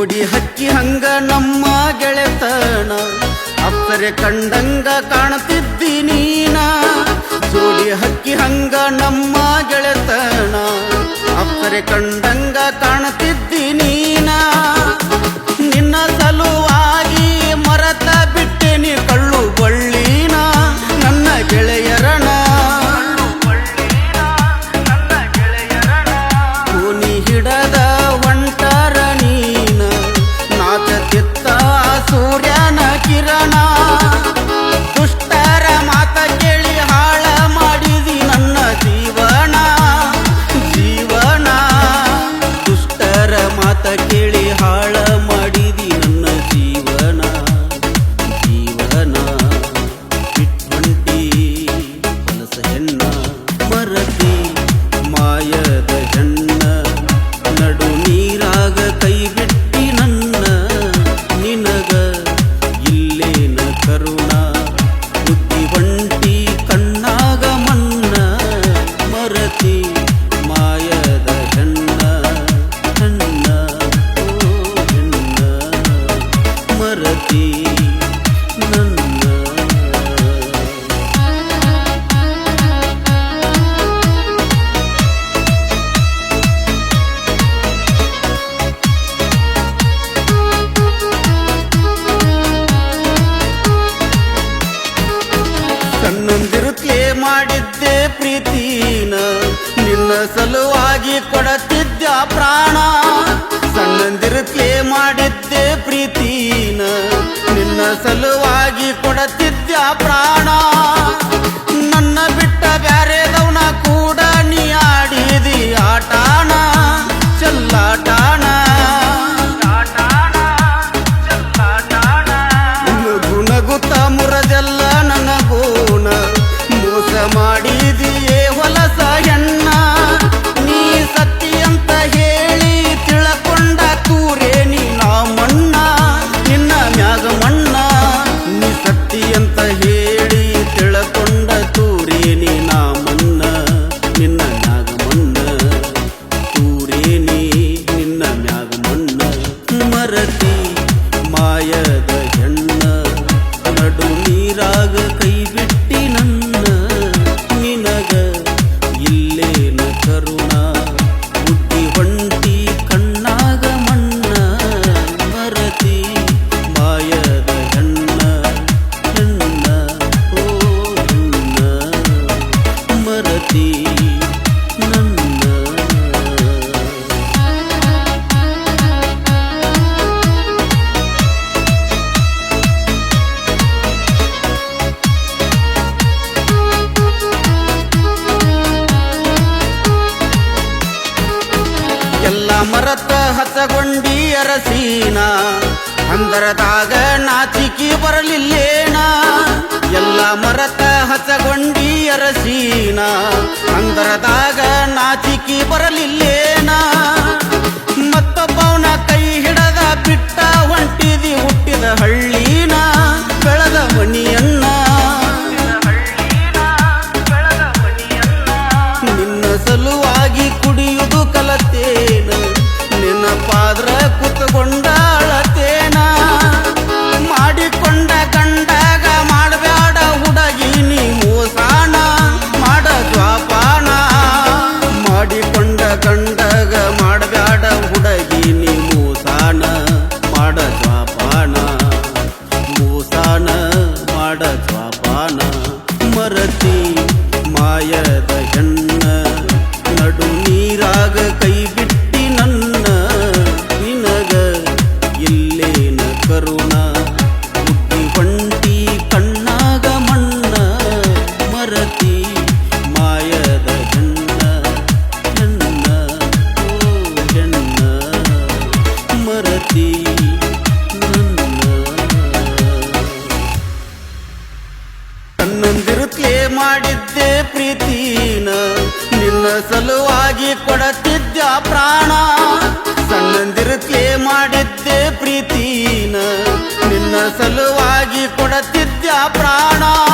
ಜೋಡಿ ಹಕ್ಕಿ ಹಂಗ ನಮ್ಮ ಗೆಳೆತನ. ಅಪ್ಪರೆ ಕಂಡಂಗ ಕಾಣ್ತಿದ್ದೀನಿ ನೀನ ಜೋಡಿ ಹಕ್ಕಿ ಹಂಗ ನಮ್ಮ ಗೆಳೆತನ. ಅಪ್ಪರೆ ಕಂಡಂಗ ಕಾಣ್ತಿದ್ದೀನಿ ನಾ. ನಿನ್ನ ಸಲುವಾಗಿ ಮರತ ಬಿಟ್ಟೆನಿ ಕಳ್ಳು ಬಳ್ಳಿನ ನನ್ನ ಗೆಳೆಯರ ಮಾಡಿದ್ದೆ ಪ್ರೀತಿನ ನಿನ್ನ ಸಲುವಾಗಿ ಕೊಡತಿದ್ದ ಪ್ರಾಣ. ಸಣ್ಣಂದಿರುತ್ತಲೇ ಮಾಡಿದ್ದೆ ಪ್ರೀತಿನ ನಿನ್ನ ಸಲುವಾಗಿ ಕೊಡತಿದ್ದ ಪ್ರಾಣ. ಅಂದರ ಸೀನಾ ಅಂದರದಾಗ ನಾಚಿಕಿ ಬರಲಿಲ್ಲೇನಾ? ಎಲ್ಲ ಮರತ ಹಸಗೊಂಡಿ ಅರಸೀನಾ ಅಂದರದಾಗ ನಾಚಿಕಿ ಬರಲಿಲ್ಲ ಸಲುವಾಗಿ ಕೊಡತಿದ್ದ ಪ್ರಾಣ. ಸಣ್ಣಂದಿರುತ್ತೆ ಮಾಡಿದ್ದೆ ಪ್ರೀತಿನ. ನಿನ್ನ ಸಲುವಾಗಿ ಕೊಡತಿದ್ದ ಪ್ರಾಣ.